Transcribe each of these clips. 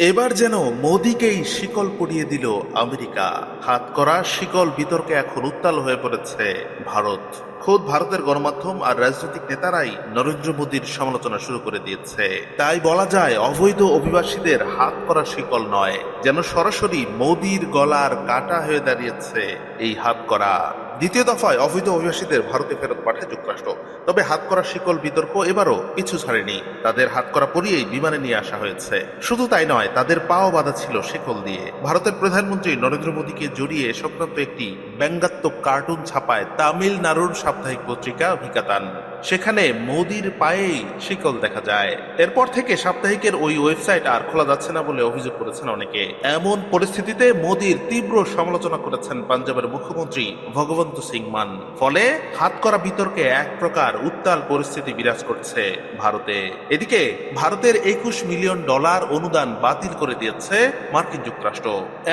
এবার যেন মোদিকেই শিকল পড়িয়ে দিল আমেরিকা। হাত করা শিকল বিতর্কে এখন উত্তাল হয়ে পড়েছে ভারত। খোদ ভারতের গণমাধ্যম আর রাজনৈতিক নেতারাই নরেন্দ্র মোদীর সমালোচনা শুরু করে দিয়েছে। তাই বলা যায়, অবৈধ অভিবাসীদের হাত করা শিকল নয়, যেন সরাসরি মোদির গলার কাটা হয়ে দাঁড়িয়েছে এই হাত করা। দ্বিতীয় দফায় অবৈধ অভিবাসীদের ভারতে ফেরত পাঠায় যুক্তরাষ্ট্র। তবে হাত করা শিকল বিতর্ক এবারও পিছু ছাড়েনি। তাদের হাত করা পরিয়েই বিমানে নিয়ে আসা হয়েছে। শুধু তাই নয়, তাদের পাও বাঁধা ছিল শিকল দিয়ে। ভারতের প্রধানমন্ত্রী নরেন্দ্র মোদীকে জড়িয়ে সংক্রান্ত একটি ব্যঙ্গাত্মক কার্টুন ছাপায় তামিলনাড়ুর সাপ্তাহিক পত্রিকা ভিকাতান সেখানে মোদির পায়েই শিকল দেখা যায়। এরপর থেকে সাপ্তাহিকের ওই ওয়েবসাইট আর খোলা যাচ্ছে না বলে অভিযোগ করেছেন অনেকে। এমন পরিস্থিতিতে মোদির তীব্র সমালোচনা করেছেন পাঞ্জাবের মুখ্যমন্ত্রী ভগবন্ত সিং মান। ফলে হাত করা বিতর্কে এক প্রকার উত্তাল পরিস্থিতি বিরাজ করছে ভারতে। এদিকে ভারতের একুশ মিলিয়ন ডলার অনুদান বাতিল করে দিয়েছে মার্কিন যুক্তরাষ্ট্র।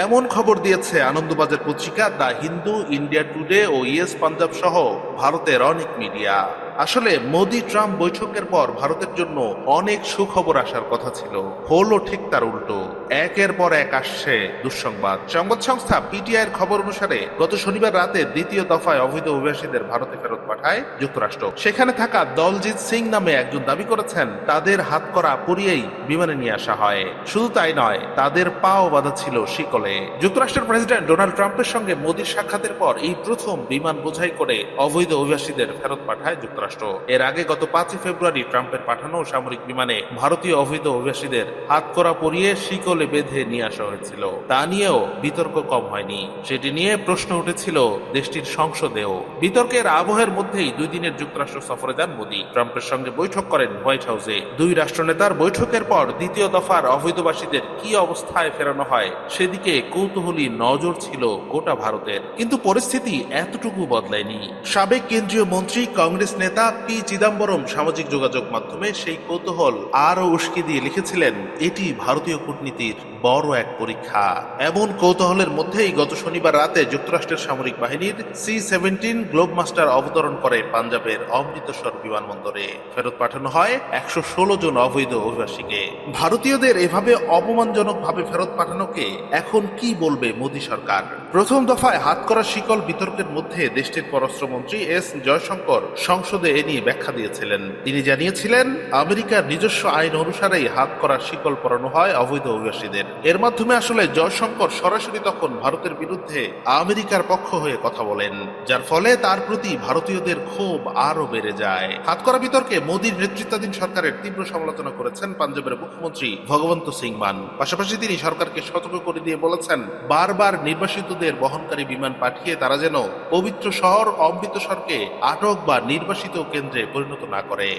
এমন খবর দিয়েছে Anandabazar Patrika the Hindu, India Today O yes Punjab সহ ভারতের অনেক মিডিয়া। আসলে মোদি ট্রাম্প বৈঠকের পর ভারতের জন্য অনেক সুখবর আসার কথা ছিল। হলো ঠিক তার উল্টো। একের পর এক আসছে দুঃসংবাদ। সংবাদ সংস্থা পিটিআই এর খবর অনুসারে, গত শনিবার রাতে দ্বিতীয় দফায় অবৈধ অভিবাসীদের ভারতে ফেরত পাঠায় যুক্তরাষ্ট্র। সেখানে থাকা দলজিৎ সিং নামে একজন দাবি করেছেন, তাদের হাত করা পরিয়েই বিমানে নিয়ে আসা হয়। শুধু তাই নয়, তাদের পাও বাঁধা ছিল শিকলে। যুক্তরাষ্ট্রের প্রেসিডেন্ট ডোনাল্ড ট্রাম্পের সঙ্গে মোদীর সাক্ষাতের পর এই প্রথম বিমান বোঝাই করে অবৈধ অভিবাসীদের ফেরত পাঠায় যুক্তরাষ্ট্র। এর আগে গত পাঁচই ফেব্রুয়ারি ট্রাম্পের পাঠানো সামরিক বিমানে ভারতীয় অবৈধ অভিবাসীদের হাত করা পরিয়ে শিকলে বেঁধে নিয়ে আসা হয়েছিল। তা নিয়েও বিতর্ক কম হয়নি। সেটি নিয়ে প্রশ্ন উঠেছিল দেশটির সংসদেও। বিতর্কের আবহের মধ্যেই দুই দিনের যুক্তরাষ্ট্র সফরে যান মোদী। ট্রাম্পের সঙ্গে বৈঠক করেন হোয়াইট হাউসে। দুই রাষ্ট্রনেতার বৈঠকের পর দ্বিতীয় দফার অবৈধবাসীদের কি অবস্থায় ফেরানো হয়, সেদিকে কৌতূহলী নজর ছিল গোটা ভারতের। কিন্তু পরিস্থিতি এতটুকু বদলায়নি। সাবেক কেন্দ্রীয় মন্ত্রী, কংগ্রেস নেতা পি চিদাম্বরম সামাজিক যোগাযোগ মাধ্যমে সেই কৌতূহল আরও উস্কি দিয়ে লিখেছিলেন এটি ভারতীয় কূটনীতির বড় এক পরীক্ষা। এমন কৌতূহলের মধ্যেই গত শনিবার রাতে যুক্তরাষ্ট্রের সামরিক বাহিনীর সি সেভেন্টিন গ্লোব মাস্টার অবতরণ করে পাঞ্জাবের অমৃতসর বিমানবন্দরে। ফেরত পাঠানো হয় একশো ষোলো জন অবৈধ অভিবাসীকে। ভারতীয়দের এভাবে অপমানজনকভাবে ফেরত পাঠানোকে এখন কি বলবে মোদী সরকার? প্রথম দফায় হাত করা শিকল বিতর্কের মধ্যে দেশটির পররাষ্ট্রমন্ত্রী এস জয়শঙ্কর সংসদে এ নিয়ে ব্যাখ্যা দিয়েছিলেন। তিনি জানিয়েছিলেন, আমেরিকার নিজস্ব আইন অনুসারেই হাত করা শিকল পরানো হয় অবৈধ অভিবাসীদের। এর মাধ্যমে আসলে জয়শঙ্কর সরাসরি তখন ভারতের বিরুদ্ধে আমেরিকার পক্ষ হয়ে কথা বলেন, যার ফলে তার প্রতি ভারতীয়দের ক্ষোভ আরও বেড়ে যায়। হাত করা বিতর্কে মোদীর নেতৃত্বাধীন সরকারের তীব্র সমালোচনা করেছেন পাঞ্জাবের মুখ্যমন্ত্রী ভগবন্ত সিং মান। পাশাপাশি তিনি সরকারকে সতর্ক করে দিয়ে বলেছেন, বারবার নির্বাসিতদের বহনকারী বিমান পাঠিয়ে তারা যেন পবিত্র শহর অমৃতসরকে আটক বা নির্বাসিত কেন্দ্রে পরিণত না করে।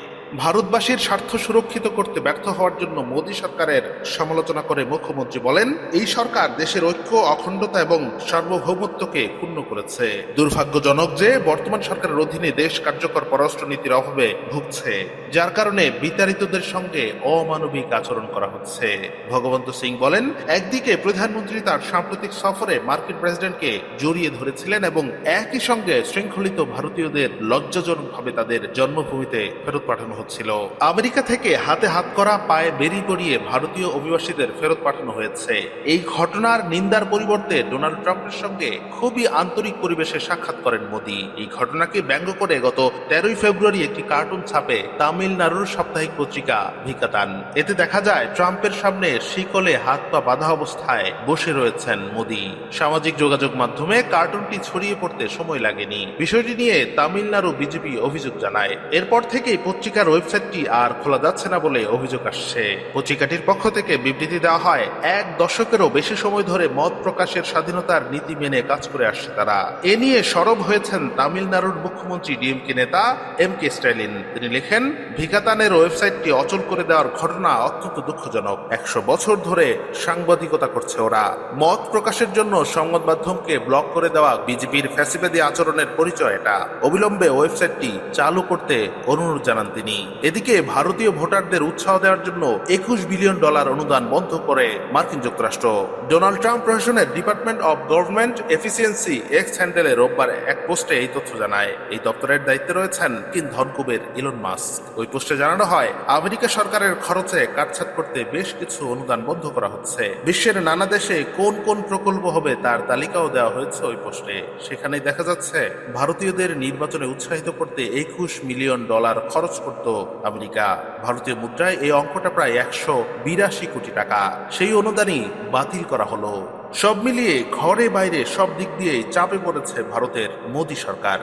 ভারতবাসীর স্বার্থ সুরক্ষিত করতে ব্যর্থ হওয়ার জন্য মোদী সরকারের সমালোচনা করে মুখ্যমন্ত্রী বলেন, এই সরকার দেশের ঐক্য, অখণ্ডতা এবং সার্বভৌমত্বকে ক্ষুণ্ণ করেছে। দুর্ভাগ্যজনক যে বর্তমান সরকারের অধীনে দেশ কার্যকর পররাষ্ট্র নীতির অভাবে ভুগছে, যার কারণে বিতাড়িতদের সঙ্গে অমানবিক আচরণ করা হচ্ছে। ভগবন্ত সিং বলেন, একদিকে প্রধানমন্ত্রী তার সাম্প্রতিক সফরে মার্কিন প্রেসিডেন্টকে জড়িয়ে ধরেছিলেন এবং একই সঙ্গে শৃঙ্খলিত ভারতীয়দের লজ্জাজনকভাবে তাদের জন্মভূমিতে ফেরত পাঠানো হচ্ছিল। আমেরিকা থেকে হাতে হাত করা পায়ে বেরি করিয়ে ভারতীয় অভিবাসীদের ফেরত পাঠানো হয়েছে। এই ঘটনার নিন্দার পরিবর্তে ডোনাল্ড ট্রাম্পের সঙ্গে খুবই আন্তরিক পরিবেশে সাক্ষাৎ করেন মোদী। এই ঘটনাকে ব্যঙ্গ করে গত তেরোই ফেব্রুয়ারি একটি কার্টুন ছাপে তামিলনাড়ুর সাপ্তাহিক পত্রিকা ভিকাতান। এতে দেখা যায়, ট্রাম্পের সামনে শিকলে হাত পা বাঁধা অবস্থায় বসে রয়েছেন মোদী। সামাজিক যোগাযোগ মাধ্যমে কার্টুনটি ছড়িয়ে পড়তে সময় লাগেনি। বিষয়টি নিয়ে তামিলনাড়ু বিজেপি অভিযোগ জানায়। এরপর থেকেই পত্রিকার ওয়েবসাইটটি আর খোলা যাচ্ছে না বলে অভিযোগ আসছে। পত্রিকাটির পক্ষ থেকে বিবৃতি দেওয়া হয়, এক দশকেরও বেশি সময় ধরে মত প্রকাশের স্বাধীনতার নীতি মেনে কাজ করে আসছে তারা। এ নিয়ে সরব হয়েছেন তামিলনাড়ুর মুখ্যমন্ত্রী ডিএমকে নেতা এম কে স্টালিন তিনি লেখেন, ভিকাতানের ওয়েবসাইটটি অচল করে দেওয়ার ঘটনা অত্যন্ত দুঃখজনক। একশো বছর ধরে সাংবাদিকতা করছে ওরা। মত প্রকাশের জন্য সংবাদ মাধ্যমকে ব্লক করে দেওয়া বিজেপির ফ্যাসিবাদী আচরণের পরিচয় এটা। অবিলম্বে ওয়েবসাইটটি চালু করতে অনুরোধ জানান তিনি। এদিকে ভারতীয় ভোটারদের উৎসাহ দেওয়ার জন্য একুশ বিলিয়ন ডলার অনুদান বন্ধ করে মার্কিন যুক্তরাষ্ট্র। ডোনাল্ড ট্রাম্প প্রশাসনের department of government efficiency X হ্যান্ডেলে রোববার এক পোস্টে এই তথ্য জানায়। এই দপ্তরের দায়িত্বে রয়েছেন কিন ধনকুবের ইলন মাস্ক। ওই পোস্টে জানানো হয়, আমেরিকা সরকারের খরচে কাটছাট করতে বেশ কিছু অনুদান বন্ধ করা হচ্ছে। বিশ্বের নানা দেশে কোন কোন প্রকল্প হবে তার তালিকাও দেওয়া হয়েছে ওই পোস্টে। সেখানেই দেখা যাচ্ছে, ভারতীয়দের নির্বাচনে উৎসাহিত করতে একুশ মিলিয়ন ডলার খরচ করত আমেরিকা, ভারতীয় মুদ্রায় এই অঙ্কটা প্রায় একশো বিরাশি কোটি টাকা। সেই অনুদানই বাতিল করা হলো। সব মিলিয়ে ঘরে বাইরে সব দিক দিয়ে চাপে পড়েছে ভারতের মোদী সরকার।